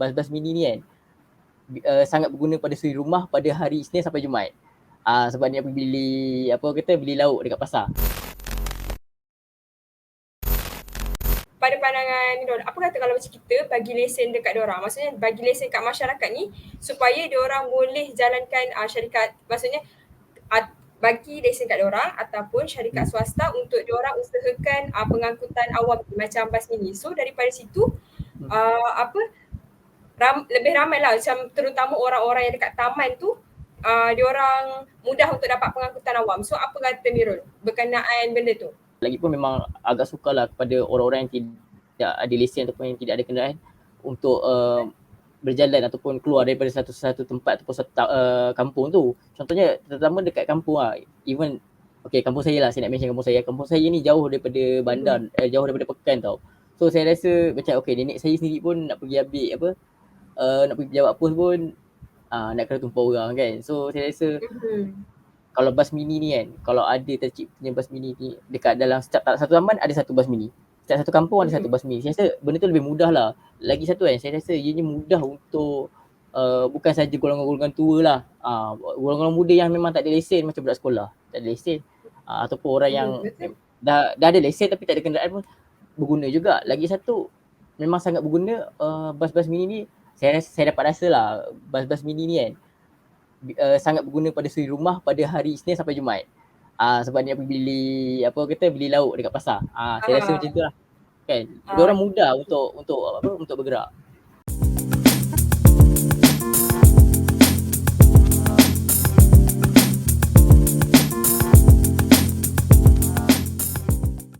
bas-bas mini ni kan uh, sangat berguna pada suri rumah pada hari Isnin sampai Jumaat. Ah uh, sebab ni aku beli apa kata beli lauk dekat pasar. pada pandangan Nurul, apa kata kalau macam kita bagi lesen dekat orang? Maksudnya bagi lesen kat masyarakat ni supaya dia orang boleh jalankan uh, syarikat maksudnya uh, bagi lesen kat orang ataupun syarikat hmm. swasta untuk dia orang usahakan uh, pengangkutan awam macam bas mini. So daripada situ uh, apa ram, lebih ramai lah macam terutama orang-orang yang dekat taman tu uh, dia orang mudah untuk dapat pengangkutan awam. So apa kata Mirul berkenaan benda tu? Lagipun memang agak suka lah kepada orang-orang yang tidak ada lesen ataupun yang tidak ada kenderaan untuk uh, berjalan ataupun keluar daripada satu-satu tempat ataupun satu uh, kampung tu. Contohnya terutama dekat kampung lah. Even okay kampung saya lah saya nak mention kampung saya. Kampung saya ni jauh daripada bandar, hmm. eh, jauh daripada pekan tau. So saya rasa macam okay nenek saya sendiri pun nak pergi ambil apa uh, nak pergi pejabat pos pun uh, nak kena tumpah orang kan. So saya rasa hmm kalau bas mini ni kan, kalau ada terciptanya bas mini ni dekat dalam setiap satu zaman ada satu bas mini. Setiap satu kampung ada satu hmm. bas mini. Saya rasa benda tu lebih mudah lah. Lagi satu kan, saya rasa ianya mudah untuk uh, bukan saja golongan-golongan tua lah. Uh, golongan-golongan muda yang memang tak ada lesen macam budak sekolah. Tak ada lesen. Uh, ataupun orang yang hmm, dah, dah ada lesen tapi tak ada kenderaan pun berguna juga. Lagi satu, memang sangat berguna uh, bas-bas mini ni. Saya rasa, saya dapat rasa lah bas-bas mini ni kan uh, sangat berguna pada suri rumah pada hari Isnin sampai Jumaat. Ah uh, sebab ni aku beli apa kata beli lauk dekat pasar. Ah uh, saya rasa macam itulah. Kan. Uh. Dia orang mudah untuk untuk apa untuk bergerak.